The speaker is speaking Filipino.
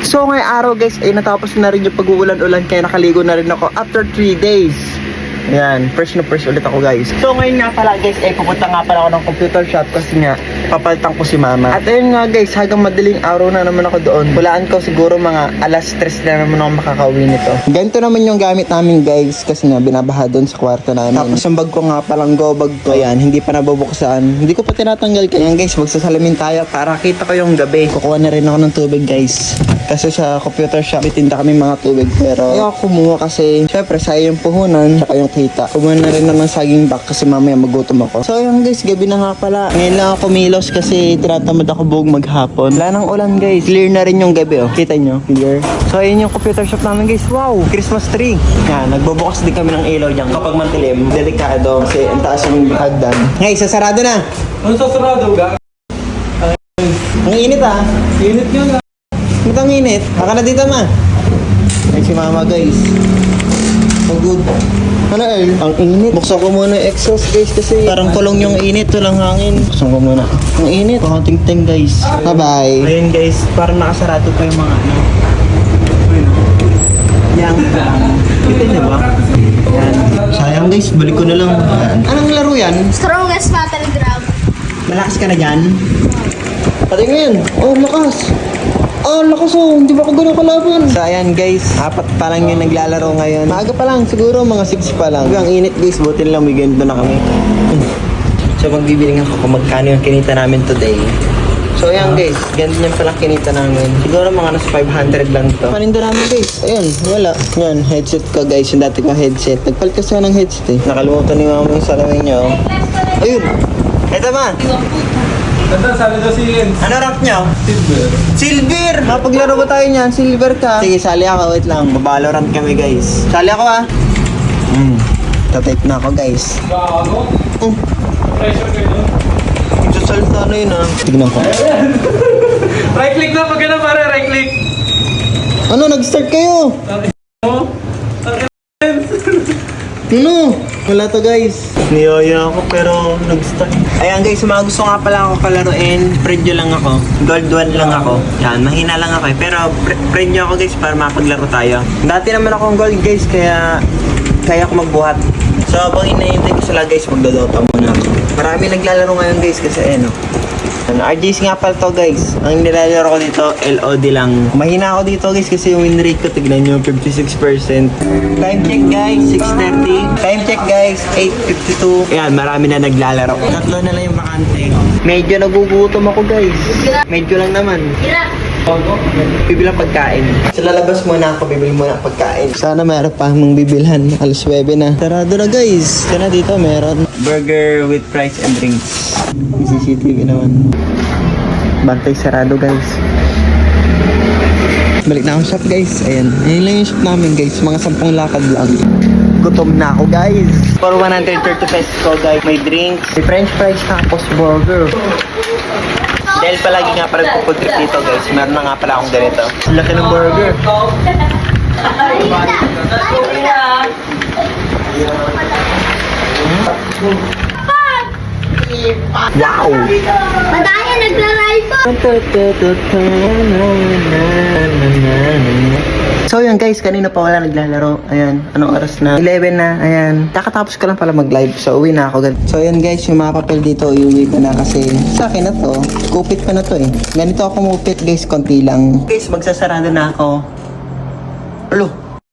So ngayong araw guys ay natapos na rin yung pag-uulan-ulan kaya nakaligo na rin ako after 3 days. Ayan, first na first ulit ako guys. So ngayon nga pala guys, ay pupunta nga pala ako ng computer shop kasi nga papalitan ko si mama. At ayun nga guys, hanggang madaling araw na naman ako doon. Hulaan ko siguro mga alas 3 na naman ako makakauwi nito. Ganito naman yung gamit namin guys kasi nga binabaha doon sa kwarto namin. Tapos yung bag ko nga palang go bag ko yan, hindi pa nabubuksan. Hindi ko pa tinatanggal kaya guys, magsasalamin tayo para kita ko yung gabi. Kukuha na rin ako ng tubig guys. Kasi sa computer shop, may tinda kami mga tubig. Pero ayoko kumuha kasi, syempre, sayang yung puhunan, tsaka yung kita. Kumuha na rin naman saging back kasi mamaya magutom ako. So ayun guys, gabi na nga pala. Ngayon lang ako kumilos kasi tinatamad ako buong maghapon. Wala nang ulan guys. Clear na rin yung gabi oh. Kita nyo? Clear. So ayun yung computer shop namin guys. Wow! Christmas tree. Yan, nagbubukas din kami ng ilaw dyan. Kapag mantilim, delikado kasi ang taas yung hagdan. Ngayon, sasarado na. Ano sa sarado ga? Ang init ah. Init nga nga. Ba't ang init? Baka na dito ma. Ay si mama guys. So good. Ano El? Ang init. Buksan ko muna yung exhaust guys kasi parang kulong yung init. Walang hangin. Buksan ko muna. Ang init. Baka ting guys. Bye bye. Ayun guys. Parang nakasarado pa yung mga ano. Yang. Kita niyo ba? Yan. Sayang guys. Balik ko na lang. Yan. Anong laro yan? Strongest battleground. Malakas ka na dyan? Patingin! Oh, lakas! Oh, lakas oh! Hindi ba ako ganun kalaban? So, ayan guys. Apat pa lang yung naglalaro ngayon. Maaga pa lang. Siguro mga 6 pa lang. Ang init guys. Buti lang may ganito na kami. So, magbibiling ako kung magkano yung kinita namin today. So, ayan guys. Ganito yung pala kinita namin. Siguro mga nasa 500 lang to. Paninda namin guys. Ayun, wala. Yan, headset ko guys. Yung dati ko headset. Nagpalit kasi ako ng headset eh. Nakalimutan ni mama yung salamin niya oh. Ayun! Ito ma! Ganda, sabi daw si Jens. Ano rank nyo? Silver. Silver! Mapaglaro ba tayo niyan? Silver ka. Sige, sali ako. Wait lang. Babalorant kami, guys. Sali ako, ah. Hmm. Tatype na ako, guys. Bago. Oh, Pressure kayo. magsasalta na yun, ah. Tignan ko. Right click na pag ganun pare, right click. Ano, nag-start kayo? Oh. Ano? Wala to, guys. Niyaya ako, pero nag-start. Ayan, guys. Mga gusto nga pala ako kalaruin. Predyo lang ako. Gold 1 lang ako. Yan, mahina lang ako, eh. Pero pre- predyo ako, guys, para mapaglaro tayo. Dati naman akong gold, guys, kaya kaya ako magbuhat. So, habang inahintay ko sila, guys, magdodota muna ako. Marami naglalaro ngayon, guys, kasi ano, ano, RGC nga pala to guys. Ang nilalaro ko dito, LOD lang. Mahina ako dito guys kasi yung win rate ko, tignan nyo, 56%. Time check guys, 6.30. Time check guys, 8.52. Ayan, marami na naglalaro. Tatlo na lang yung bakante. Medyo nagugutom ako guys. Medyo lang naman. Bibili ng pagkain. Sa lalabas muna ako, bibili muna ng pagkain. Sana meron pa mong bibilhan. Alas 9 na. Sarado na guys. Sana dito meron. Burger with fries and drinks. May CCTV naman. Bantay sarado guys. Balik na ako shop guys. Ayan. Ayan lang yung shop namin guys. Mga sampung lakad lang. Gutom na ako guys. For 130 pesos ko guys. May drinks. May french fries tapos burger. Dahil palagi nga pala nagpo-food trip dito guys, meron na nga pala akong ganito. Laki ng burger. Wow! Madaya nagra-live po. So yun guys, kanina pa wala naglalaro. Ayan, anong oras na? 11 na, ayan. Kakatapos ko lang pala mag-live, so uwi na ako. So yun guys, yung mga papel dito, iuwi ko na kasi sa akin na to. Kupit pa na to eh. Ganito ako kumupit guys, konti lang. Guys, magsasarado na ako. Alo,